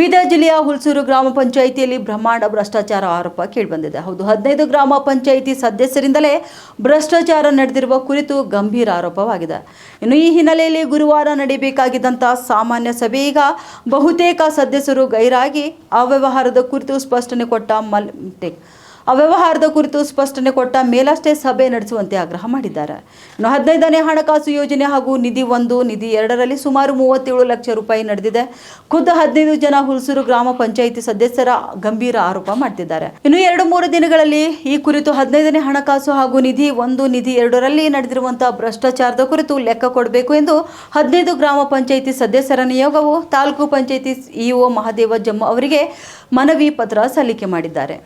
ಬೀದರ್ ಜಿಲ್ಲೆಯ ಹುಲ್ಸೂರು ಗ್ರಾಮ ಪಂಚಾಯಿತಿಯಲ್ಲಿ ಬ್ರಹ್ಮಾಂಡ ಭ್ರಷ್ಟಾಚಾರ ಆರೋಪ ಕೇಳಿಬಂದಿದೆ. ಹೌದು, ಹದಿನೈದು ಗ್ರಾಮ ಪಂಚಾಯಿತಿ ಸದಸ್ಯರಿಂದಲೇ ಭ್ರಷ್ಟಾಚಾರ ನಡೆದಿರುವ ಕುರಿತು ಗಂಭೀರ ಆರೋಪವಾಗಿದೆ. ಇನ್ನು ಈ ಹಿನ್ನೆಲೆಯಲ್ಲಿ ಗುರುವಾರ ನಡೆಯಬೇಕಾಗಿದ್ದಂಥ ಸಾಮಾನ್ಯ ಸಭೆ ಈಗ ಬಹುತೇಕ ಸದಸ್ಯರು ಗೈರಾಗಿ ಅವ್ಯವಹಾರದ ಕುರಿತು ಸ್ಪಷ್ಟನೆ ಕೊಟ್ಟ ಮಲ್ ಟೆಕ್ ಅವ್ಯವಹಾರದ ಕುರಿತು ಸ್ಪಷ್ಟನೆ ಕೊಟ್ಟ ಮೇಲಷ್ಟೇ ಸಭೆ ನಡೆಸುವಂತೆ ಆಗ್ರಹ ಮಾಡಿದ್ದಾರೆ. ಇನ್ನು ಹದಿನೈದನೇ ಹಣಕಾಸು ಯೋಜನೆ ಹಾಗೂ ನಿಧಿ ಒಂದು, ನಿಧಿ ಎರಡರಲ್ಲಿ ಸುಮಾರು ಮೂವತ್ತೇಳು ಲಕ್ಷ ರೂಪಾಯಿ ನಡೆದಿದೆ. ಖುದ್ದು ಹದಿನೈದು ಜನ ಹುಲ್ಸೂರು ಗ್ರಾಮ ಪಂಚಾಯಿತಿ ಸದಸ್ಯರ ಗಂಭೀರ ಆರೋಪ ಮಾಡ್ತಿದ್ದಾರೆ. ಇನ್ನು ಎರಡು, ಮೂರು ದಿನಗಳಲ್ಲಿ ಈ ಕುರಿತು ಹದಿನೈದನೇ ಹಣಕಾಸು ಹಾಗೂ ನಿಧಿ ಒಂದು, ನಿಧಿ ಎರಡರಲ್ಲಿ ನಡೆದಿರುವಂತಹ ಭ್ರಷ್ಟಾಚಾರದ ಕುರಿತು ಲೆಕ್ಕ ಕೊಡಬೇಕು ಎಂದು ಹದಿನೈದು ಗ್ರಾಮ ಪಂಚಾಯಿತಿ ಸದಸ್ಯರ ನಿಯೋಗವು ತಾಲೂಕು ಪಂಚಾಯಿತಿ ಇಒ ಮಹಾದೇವ ಜಮ್ಮ ಅವರಿಗೆ ಮನವಿ ಪತ್ರ ಸಲ್ಲಿಕೆ ಮಾಡಿದ್ದಾರೆ.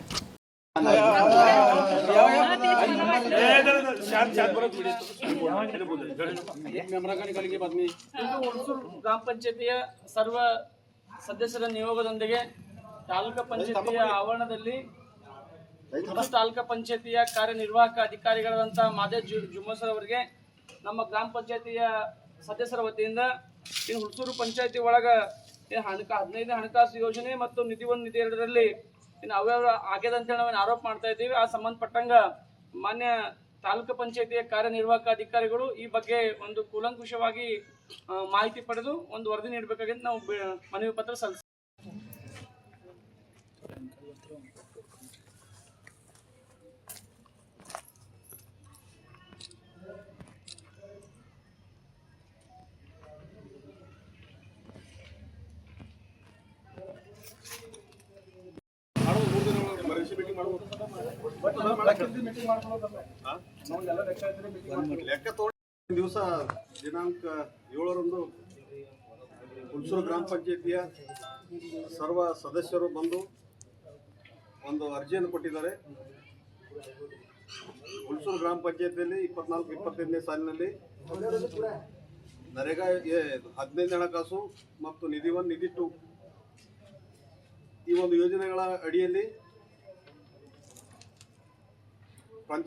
ಗ್ರಾಮ ಪಂಚಾಯತಿಯ ಸರ್ವ ಸದಸ್ಯರ ನಿಯೋಗದೊಂದಿಗೆ ತಾಲೂಕಾ ಪಂಚಾಯತಿಯ ಆವರಣದಲ್ಲಿ ತಾಲೂಕಾ ಪಂಚಾಯತಿಯ ಕಾರ್ಯನಿರ್ವಾಹಕ ಅಧಿಕಾರಿಗಳಾದಂತಹ ಮಾದೇವ್ ಜುಮ್ಮಸರ್ ಅವರಿಗೆ ನಮ್ಮ ಗ್ರಾಮ ಪಂಚಾಯತಿಯ ಸದಸ್ಯರ ವತಿಯಿಂದ ಇನ್ನು ಹುಣಸೂರು ಪಂಚಾಯತಿ ಒಳಗ ಹಣಕಾ ಹದಿನೈದನೇ ಹಣಕಾಸು ಯೋಜನೆ ಮತ್ತು ನಿಧಿ ಒಂದು ನಿಧಿ ಎರಡರಲ್ಲಿ ಇನ್ನು ಅವ್ಯವಹಾರ ಆಗ್ಯದ ಅಂತೇಳಿ ನಾವೇನು ಆರೋಪ ಮಾಡ್ತಾ ಇದ್ದೀವಿ. ಆ ಸಂಬಂಧಪಟ್ಟಂಗ ಮಾನ್ಯ ತಾಲೂಕು ಪಂಚಾಯತಿಯ ಕಾರ್ಯನಿರ್ವಾಹಕ ಅಧಿಕಾರಿಗಳು ಈ ಬಗ್ಗೆ ಒಂದು ಕೂಲಂಕುಷವಾಗಿ ಮಾಹಿತಿ ಪಡೆದು ಒಂದು ವರದಿ ನೀಡಬೇಕಾಗಿದ್ದು ನಾವು ಮನವಿ ಪತ್ರ ಸಲ್ಲಿಸ್ತೀವಿ ಲೆಕ್ಕ ತಗೊಂಡು ದಿವಸ ದಿನಾಂಕ ಏಳರಂದು ಹುಣಸೂರು ಗ್ರಾಮ ಪಂಚಾಯತಿಯ ಸರ್ವ ಸದಸ್ಯರು ಬಂದು ಒಂದು ಅರ್ಜಿಯನ್ನು ಕೊಟ್ಟಿದ್ದಾರೆ. ಹುಣಸೂರು ಗ್ರಾಮ ಪಂಚಾಯತಿಯಲ್ಲಿ ಇಪ್ಪತ್ನಾಲ್ಕು, ಇಪ್ಪತ್ತೈದನೇ ಸಾಲಿನಲ್ಲಿ ನರೇಗಾ ಹದಿನೈದು ಹಣಕಾಸು ಮತ್ತು ನಿಧಿ ಒನ್ ನಿಧಿ ಟು ಈ ಒಂದು ಯೋಜನೆಗಳ ಅಡಿಯಲ್ಲಿ